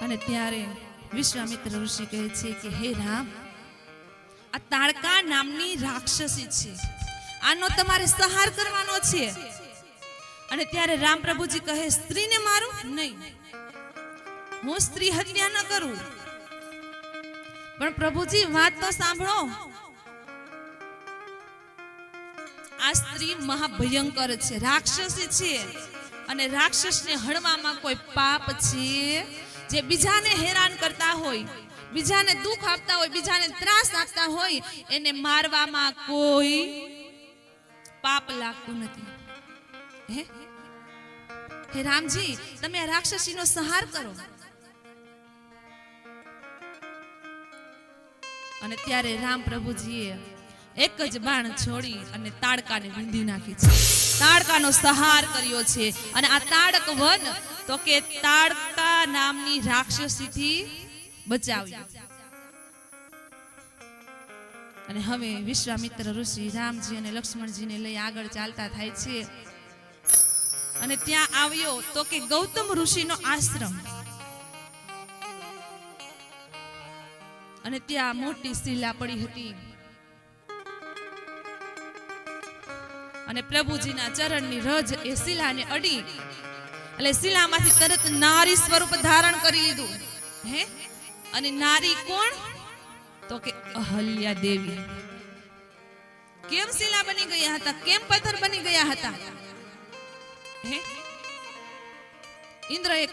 અને ત્યારે વિશ્વામિત્ર ઋષિ કહે છે કે, હે રામ, આ તાળકા નામની રાક્ષસી છે. આનો તમારે સહાર કરવાનો છે. અને ત્યારે રામ પ્રભુજી કહે, સ્ત્રીને મારું નહીં. હું સ્ત્રી હત્યા ન કરું. પણ પ્રભુજી, વાત તો સાંભળો. આ સ્ત્રી મહાભયંકર છે, રાક્ષસી છે. અને રાક્ષસને હણવામાં કોઈ પાપ છે જે બીજાને હેરાન કરતા હોય, બીજાને દુઃખ આપતા હોય, બીજાને ત્રાસ આપતા હોય, એને મારવામાં કોઈ પાપ લાગતું નથી. હે? રામજી, તમે આ રાક્ષસીનો સંહાર કરો. અને ત્યારે રામ પ્રભુજીએ એક જ બાણ છોડી અને તાડકાને વીંધી નાખી છે. તાડકાનો સહાર કર્યો છે અને આ તાડક વન તો કે તાડકા નામની રાક્ષસીથી બચાવ્યું અને હવે વિશ્વામિત્ર ઋષિ રામજી અને લક્ષ્મણજીને લઈ આગળ ચાલતા થાય છે. અને ત્યાં આવ્યો તો કે ગૌતમ ઋષિનો આશ્રમ. અને ત્યાં મોટી શિલા પડી હતી. અને પ્રભુજીના ચરણની રજ એ શિલાને અડી એટલે શિલામાંથી તરત નારી સ્વરૂપ ધારણ કરી લીધું. હે? અને નારી કોણ? તો કે અહલ્યા દેવી. કેમ શિલા બની ગયા હતા? કેમ પથ્થર બની ગયા હતા? હે? ઇન્દ્રએ